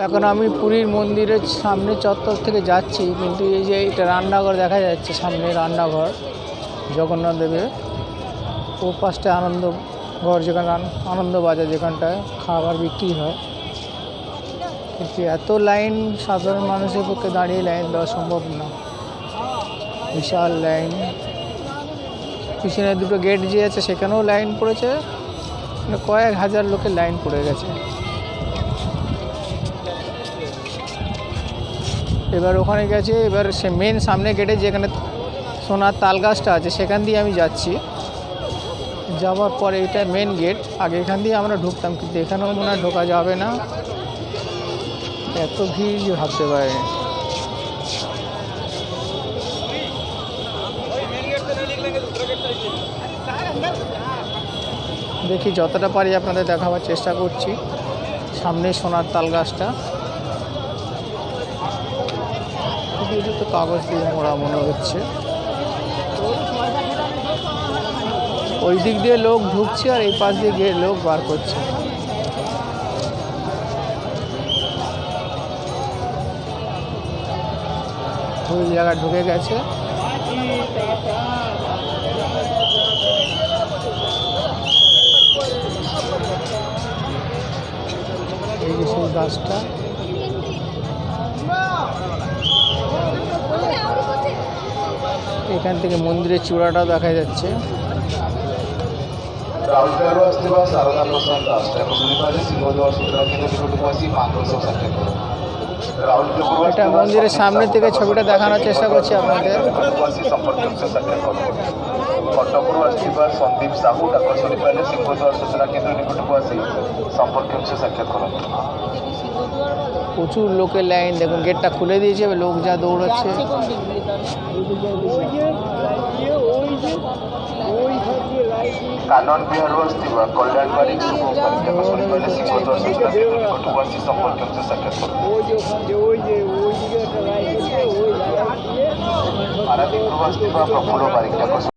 এখন আমি পুরীর মন্দিরের সামনে চত্বর থেকে যাচ্ছি, কিন্তু এই যে এটা রান্নাঘর দেখা যাচ্ছে সামনে রান্নাঘর, জগন্নাথ দেবের। ও পাশটা আনন্দ ঘর যেখানে আন- আনন্দ বাজার যেখানটায় খাবার বিক্রি হয়। কিন্তু এত লাইন সাধারণ মানুষের পক্ষে দাঁড়িয়ে লাইন দেওয়া সম্ভব না। বিশাল লাইন। পিছনে দুটো গেট যে আছে সেখানেও লাইন পড়েছে মানে কয়েক হাজার লোকের লাইন পড়ে গেছে। এবার ওখানে গেছে, এবার সে মেন সামনে গেটে যেখানে সোনার তাল গাছটা আছে, সেখান দিয়ে আমি যাচ্ছি। যাওয়ার পরে এটা মেন গেট আগে এখান দিয়ে আমরা ঢুকতাম, কিন্তু এখানেও মনে হয় ঢোকা যাবে না। এত ভিড় ভাবতে পারিনি। দেখি যতটা পারি আপনাদের দেখাবার চেষ্টা করছি। সামনে সোনার তাল গাছটা কিন্তু এটা তো কাগজ দিয়ে মোড়া মনে হচ্ছে। ওই দিক দিয়ে লোক ঢুকছে আর এই পাশ দিয়ে গিয়ে লোক বার করছে। ওই জায়গা ঢুকে গেছে। গাছটা। এখান থেকে মন্দিরের চূড়াটাও দেখা যাচ্ছে ରାଉରକେଲାରୁ ଆସିଥିବା ଶାରଦା ପ୍ରସାଦ ଦାସ ଏହାକୁ ଶୁଣିପାରିଲେ ସିଂହଦ୍ୱାର ସୂଚନା କେନ୍ଦ୍ର ନିକଟକୁ ଆସି ମାଙ୍କର ସହ ସାକ୍ଷାତ କରନ୍ତୁ ରାଉରକେଲାରୁ এটা মন্দিরের সামনে থেকে ছবিটা দেখানোর চেষ্টা করছি আপনাদের ନିକଟକୁ ଆସି ସମ୍ପର୍କୀୟ ସହ ସାକ୍ଷାତ କରନ୍ତୁ କଟକରୁ ଆସିଥିବା ସନ୍ଦୀପ ସାହୁ ତାଙ୍କ ଶୁଣିପାରିଲେ ସିଂହଦ୍ୱାର ସୂଚନା କେନ୍ଦ୍ର ନିକଟକୁ ଆସି ସମ୍ପର୍କୀୟ ସହ ସାକ୍ଷାତ କରନ୍ତୁ প্রচুর লোকের লাইন দেখুন গেটটা খুলে দিয়েছে এবার লোক যা দৌড়াচ্ছে কানন বিহারবাস থাকা কল্যাণবাড়ী গ্রুপ কোম্পানি দেখা শুনে পাইলে শিক্ষত সংস্থা কটুবাসী সম্পর্কিত সাক্ষাৎ পারাদ্বীপ প্রবাস থাকা প্রফুল্ল বারিক দেখা